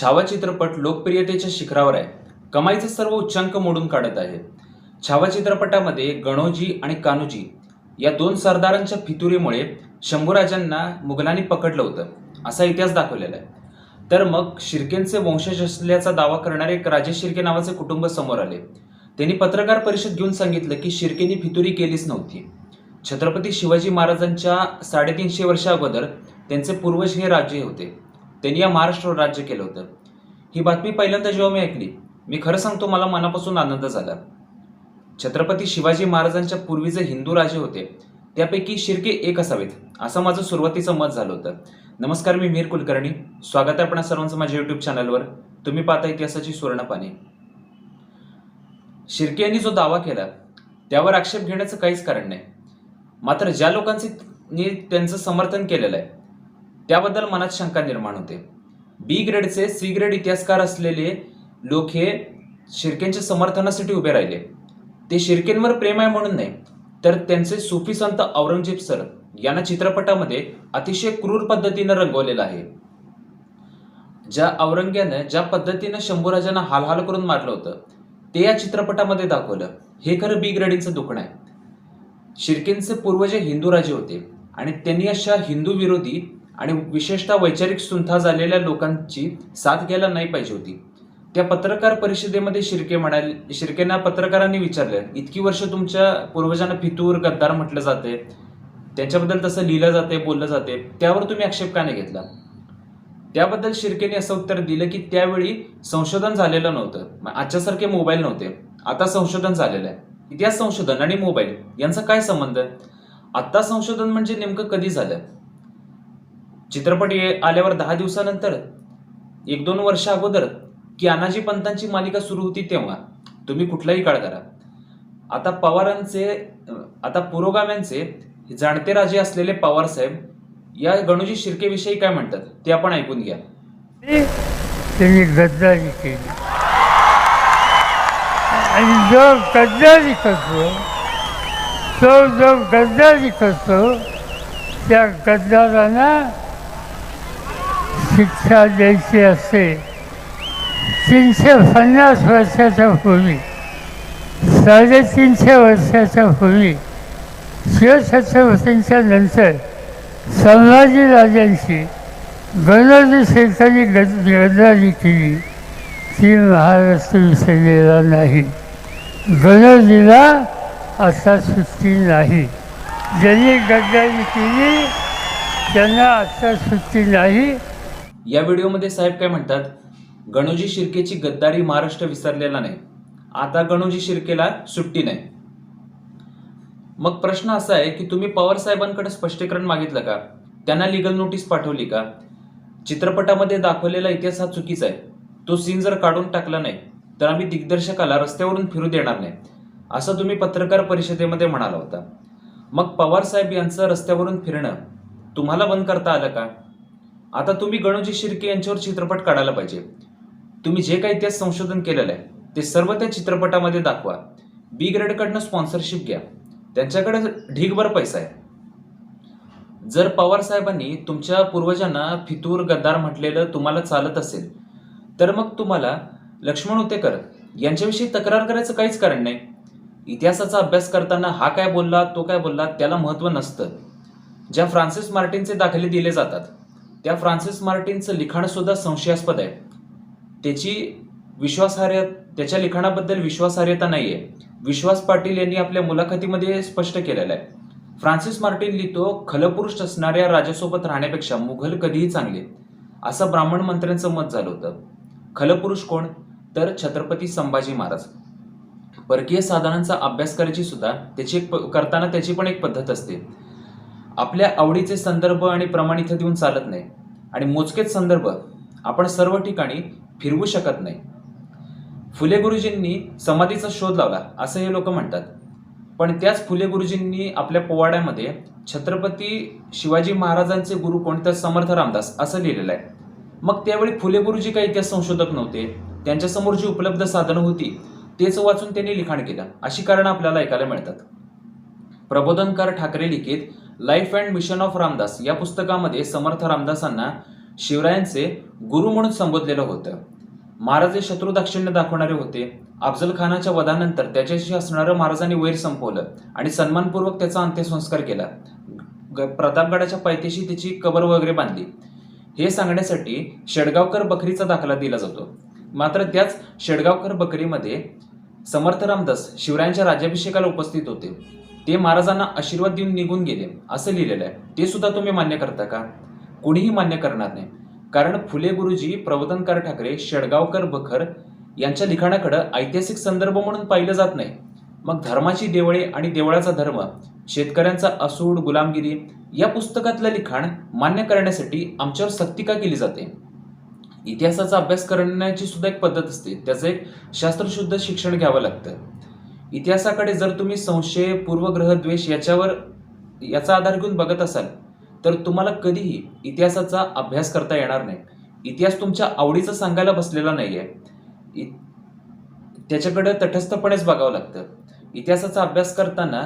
छावा चित्रपट लोकप्रियतेच्या शिखरावर आहे. कमाईचे सर्व उच्चांक मोडून काढत आहे. छावा चित्रपटामध्ये गणोजी आणि कान्होजी या दोन सरदारांच्या फितुरीमुळे शंभूराजांना मुघलांनी पकडलं होतं असा इतिहास दाखवलेला आहे. तर मग शिर्केंचे वंशज असल्याचा दावा करणारे एक राजे शिर्के नावाचे कुटुंब समोर आले. त्यांनी पत्रकार परिषद घेऊन सांगितलं की शिर्केनी फितुरी केलीच नव्हती. छत्रपती शिवाजी महाराजांच्या साडेतीनशे वर्षा अगोदर त्यांचे पूर्वज हे राजे होते. त्यांनी या महाराष्ट्रावर राज्य केलं होतं. ही बातमी पहिल्यांदा जेव्हा मी ऐकली मी खरं सांगतो मला मनापासून आनंद झाला. छत्रपती शिवाजी महाराजांच्या पूर्वी जे हिंदू राजे होते त्यापैकी शिर्के एक असावेत असं माझं सुरुवातीचं मत झालं होतं. नमस्कार मी मीर कुलकर्णी. स्वागत आहे आपण सर्वांचं माझ्या युट्यूब चॅनलवर तुम्ही पाहता इतिहासाची सुवर्णपाने. शिर्के यांनी जो दावा केला त्यावर आक्षेप घेण्याचं काहीच कारण नाही. मात्र ज्या लोकांचे त्यांचं समर्थन केलेलं आहे त्याबद्दल मनात शंका निर्माण होते. बी ग्रेडचे सी ग्रेड इतिहासकार असलेले लोक हे शिर्केंच्या समर्थनासाठी उभे राहिले. ते शिर्केंवर प्रेम आहे म्हणून नाही तर त्यांचे सुफी संत औरंगजेब सर यांना चित्रपटामध्ये अतिशय क्रूर पद्धतीनं रंगवलेलं आहे. ज्या औरंग्यानं ज्या पद्धतीनं शंभूराजांना हालहाल करून मारलं होतं ते या चित्रपटामध्ये दाखवलं. हे खरं बी ग्रेडिंगचं दुखणं आहे. शिर्केंचे पूर्वज हिंदू राजे होते आणि त्यांनी अशा हिंदू विरोधी आणि विशेषतः वैचारिक सुंथा झालेल्या लोकांची साथ घ्यायला नाही पाहिजे होती. त्या पत्रकार परिषदेमध्ये शिर्के म्हणाले शिर्केंना पत्रकारांनी विचारलं इतकी वर्ष तुमच्या पूर्वजांना फितूर गद्दार म्हटलं जाते त्यांच्याबद्दल तसं लिहिलं जाते बोललं जाते त्यावर तुम्ही आक्षेप का नाही घेतला? त्याबद्दल शिर्केने असं उत्तर दिलं की त्यावेळी संशोधन झालेलं नव्हतं. आजच्यासारखे मोबाईल नव्हते. आता संशोधन झालेलं आहे. इतिहास संशोधन आणि मोबाईल यांचा काय संबंध? आता संशोधन म्हणजे नेमकं कधी झालं? चित्रपट ये- आल्यावर दहा दिवसानंतर एक दोन वर्ष अगोदर की अनाजी पंतांची मालिका सुरू होती तेव्हा. तुम्ही कुठलाही काळ करा. आता पवारांचे आता पुरोगाम्यांचे जाणते राजे असलेले पवार साहेब या गणूजी शिर्केविषयी काय म्हणतात ते आपण ऐकून घ्या. त्यांनी गद्दारी केली. आणि जो गद्दारी करतो तो जो गद्दारी करतो त्या गद्दारांना शिक्षा द्यायची असते. तीनशे पन्नास वर्षाच्या पूर्वी साडेतीनशे वर्षाच्या पूर्वी शिवछत्रपतींच्या नंतर संभाजी राजांची शेतकरी गद गद्दारी केली. ती महाराष्ट्र विसरलेला नाही. गणजीला आता सुट्टी नाही. ज्यांनी गद्दारी केली त्यांना आता सुट्टी नाही. या व्हिडिओमध्ये साहेब काय म्हणतात? गणोजी शिर्केची गद्दारी महाराष्ट्र विसरलेला नाही. आता गणोजी शिर्केला सुट्टी नाही. मग प्रश्न असा आहे की तुम्ही पवार साहेबांकडे स्पष्टीकरण मागितलं का? त्यांना लिगल नोटीस पाठवली का? चित्रपटामध्ये दाखवलेला इतिहास हा चुकीचा आहे. तो सीन जर काढून टाकला नाही तर आम्ही दिग्दर्शकाला रस्त्यावरून फिरू देणार नाही असं तुम्ही पत्रकार परिषदेमध्ये म्हणाला होता. मग पवार साहेब यांचं रस्त्यावरून फिरणं तुम्हाला बंद करता आलं का? आता तुम्ही गणोजी शिर्के यांच्यावर चित्रपट काढायला पाहिजे. तुम्ही जे काही इतिहास संशोधन केलेलं आहे ते सर्व त्या चित्रपटामध्ये दाखवा. बी ग्रेडकडनं स्पॉन्सरशिप घ्या. त्यांच्याकडे ढीगभर पैसा आहे. जर पवार साहेबांनी तुमच्या पूर्वजांना फितूर गद्दार म्हटलेलं तुम्हाला चालत असेल तर मग तुम्हाला लक्ष्मण उतेकर यांच्याविषयी तक्रार करायचं काहीच कारण नाही. इतिहासाचा अभ्यास करताना हा काय बोलला तो काय बोलला त्याला महत्त्व नसतं. ज्या फ्रान्सिस मार्टिनचे दाखले दिले जातात त्या फ्रान्सिस मार्टिनचं लिखाण सुद्धा संशयास्पद आहे. त्याची विश्वासार्ह त्याच्या लिखाणाबद्दल विश्वासार्हता नाही आहे विश्वास पाटील यांनी आपल्या मुलाखतीमध्ये स्पष्ट केलेलं आहे. फ्रान्सिस मार्टिन लिहितो खलपुरुष असणाऱ्या राजासोबत राहण्यापेक्षा मुघल कधीही चांगले. असं ब्राह्मण मंत्र्यांचं मत झालं होतं. खलपुरुष कोण? तर छत्रपती संभाजी महाराज. परकीय साधनांचा अभ्यास करायची सुद्धा त्याची प- करताना त्याची पण एक पद्धत असते. आपल्या आवडीचे संदर्भ आणि प्रमाण इथं देऊन चालत नाही. आणि मोजकेच संदर्भ आपण सर्व ठिकाणी फिरवू शकत नाही. फुले गुरुजींनी समाधीचा शोध लावला असं हे लोक म्हणतात. पण त्याच फुले गुरुजींनी आपल्या पोवाड्यामध्ये छत्रपती शिवाजी महाराजांचे गुरु कोणत्या समर्थ रामदास असं लिहिलेलं आहे. मग त्यावेळी फुले गुरुजी काही इतिहास संशोधक नव्हते? त्यांच्यासमोर जी उपलब्ध साधनं होती तेच वाचून त्यांनी लिखाण केलं. अशी कारणं आपल्याला ऐकायला मिळतात. प्रबोधनकार ठाकरे लिखित life and mission of Ramdas या पुस्तकामध्ये समर्थ रामदासांना शिवरायांचे गुरु म्हणून संबोधलेलं होतं. महाराज हे शत्रू दाक्षिण्य दाखवणारे होते. अफजल खानाच्या वधानंतर त्याच्याशी असणारं महाराजांनी वैर संपवलं आणि सन्मानपूर्वक त्याचा अंत्यसंस्कार केला. ग- प्रतापगडाच्या पायथ्याशी त्याची कबर वगैरे बांधली. हे सांगण्यासाठी शेडगावकर बकरीचा दाखला दिला जातो. मात्र त्याच शेडगावकर बकरीमध्ये समर्थ रामदास शिवरायांच्या राज्याभिषेकाला उपस्थित होते. ते महाराजांना आशीर्वाद देऊन निघून गेले. असं लिहिलेलं आहे. ते सुद्धा तुम्ही मान्य करता का? कुणीही मान्य करणार नाही. कारण फुले गुरुजी प्रबोधनकार ठाकरे शेडगावकर बखर यांच्या लिखाणाकडं ऐतिहासिक संदर्भ म्हणून पाहिलं जात नाही. मग धर्माची देवळे आणि देवळाचा धर्म शेतकऱ्यांचा असूड गुलामगिरी या पुस्तकातलं लिखाण मान्य करण्यासाठी आमच्यावर सक्ती का केली जाते? इतिहासाचा अभ्यास करण्याची सुद्धा एक पद्धत असते. त्याचं एक शास्त्रशुद्ध शिक्षण घ्यावं लागतं. इतिहासाकडे जर तुम्ही संशय पूर्वग्रह द्वेष याच्यावर याचा आधार घेऊन बघत असाल तर तुम्हाला कधीही इतिहासाचा अभ्यास करता येणार नाही. इतिहास तुमच्या आवडीचा सांगायला बसलेला नाही इ- त्याच्याकडे तटस्थपणेच बघावं लागतं. इतिहासाचा अभ्यास करताना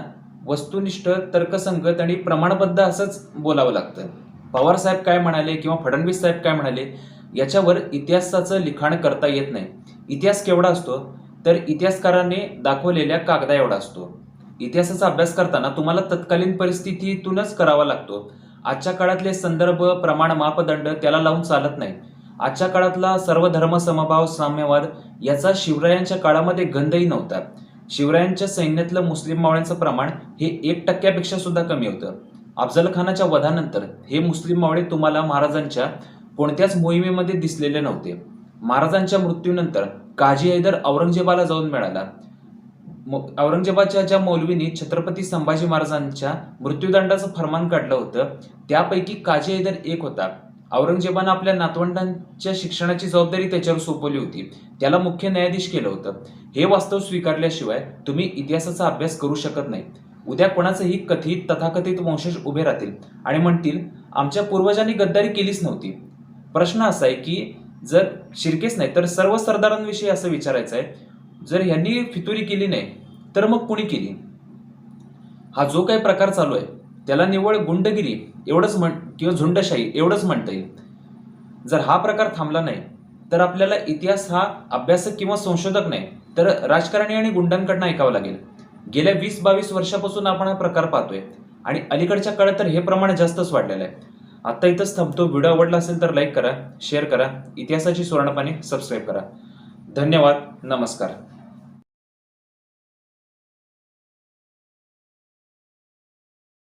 वस्तुनिष्ठ तर्कसंगत आणि प्रमाणबद्ध असंच बोलावं लागतं. पवार साहेब काय म्हणाले किंवा फडणवीस साहेब काय म्हणाले याच्यावर इतिहासाचं लिखाण करता येत नाही. इतिहास केवढा असतो? तर इतिहासकाराने दाखवलेल्या कागदा एवढा असतो. इतिहासाचा अभ्यास करताना तुम्हाला तत्कालीन परिस्थितीतूनच करावा लागतो. आजच्या काळातले संदर्भ प्रमाण मापदंड त्याला लावून चालत नाही आजच्या काळातला सर्व धर्म समभाव साम्यवाद याचा शिवरायांच्या काळामध्ये गंधही नव्हता. शिवरायांच्या सैन्यातलं मुस्लिम मावळ्यांचं प्रमाण हे एक टक्क्यापेक्षा सुद्धा कमी होतं. अफजल खानाच्या वधानंतर हे मुस्लिम मावळे तुम्हाला महाराजांच्या कोणत्याच मोहिमेमध्ये दिसलेले नव्हते. महाराजांच्या मृत्यूनंतर काजी हैदर औरंगजेबाला जाऊन मिळाला. औरंगजेबाच्या ज्या मौलवींनी छत्रपती संभाजी महाराजांच्या मृत्यूदंडाचं फरमान काढलं होतं. त्यापैकी काजी हैदर एक होता. औरंगजेबानं आपल्या नातवंडांच्या शिक्षणाची जबाबदारी त्याच्यावर सोपवली होती. त्याला मुख्य न्यायाधीश केलं होतं. हे वास्तव स्वीकारल्याशिवाय तुम्ही इतिहासाचा अभ्यास करू शकत नाही. उद्या कोणाचंही कथित तथाकथित वंशज उभे राहतील आणि म्हणतील आमच्या पूर्वजांनी गद्दारी केलीच नव्हती. प्रश्न असा आहे की जर शिर्केच नाही तर सर्व सरदारांविषयी असं विचारायचं आहे जर ह्यांनी फितुरी केली नाही तर मग कुणी केली? हा जो काही प्रकार चालू आहे त्याला निव्वळ गुंडगिरी एवढंच म्हण किंवा झुंडशाही एवढंच म्हणता येईल. जर हा प्रकार थांबला नाही तर आपल्याला इतिहास हा अभ्यासक किंवा संशोधक नाही तर राजकारणी आणि गुंडांकडनं ऐकावं लागेल. गेल्या वीस बावीस वर्षापासून आपण हा प्रकार पाहतोय आणि अलीकडच्या काळात तर हे प्रमाण जास्तच वाढलेलं आहे. आत्ता इथंच थांबतो. व्हिडिओ आवडला असेल तर लाईक करा शेअर करा. इतिहासाची सुवर्णपाने सबस्क्राईब करा. धन्यवाद. नमस्कार.